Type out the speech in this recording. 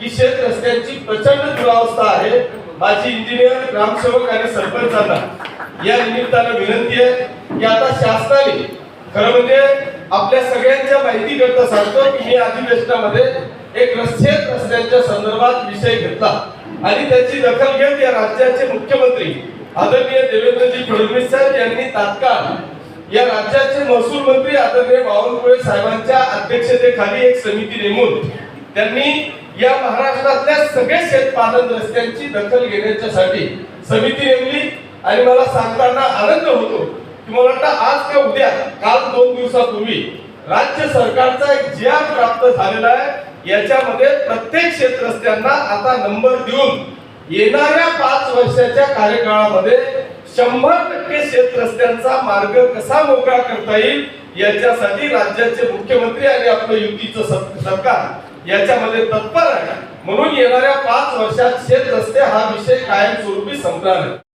की शेत रस्त्यांची प्रचंड दुरावस्था आहे. माझी इंजिनियर ग्रामसेवक आणि सरपंचांना या निमित्तानं विनंती आहे की आता शासनाने खरं म्हणजे आपल्या सगळ्यांच्या माहिती करता सांगतो की मी अधिवेशनामध्ये एक शेत रस्त्यांच्या संदर्भात विषय घेतला. आणि त्याची दखल घेत या राज्याचे मुख्यमंत्री आदरणीय देवेंद्रजी फडणवीस साहेब यांनी तात्काळ या राज्याचे महसूल मंत्री आदरणीय बावनकुळे साहेबांच्या अध्यक्षतेखाली एक समिती नेमून त्यांनी या महाराष्ट्रातल्या सगळे शेतपालन रस्त्यांची दखल घेण्याच्यासाठी समिती नेमली. आणि मला सांगताना आनंद होतो की मला वाटतं आज का उद्या काल दोन दिवसापूर्वी राज्य सरकारचा एक ज्या प्राप्त झालेला आहे. याच्यामध्ये प्रत्येक शेत रस्त्यांना आता नंबर देऊन येणाऱ्या पाच वर्षाच्या कार्यकाळामध्ये शंभर टक्के शेत रस्त्यांचा मार्ग कसा मोकळा करता येईल याच्यासाठी राज्याचे मुख्यमंत्री आणि आपलं युतीचं सरकार याच्यामध्ये तत्पर आहे. म्हणून येणाऱ्या पाच वर्षात शेत रस्ते हा विषय कायमस्वरूपी संपणार आहे.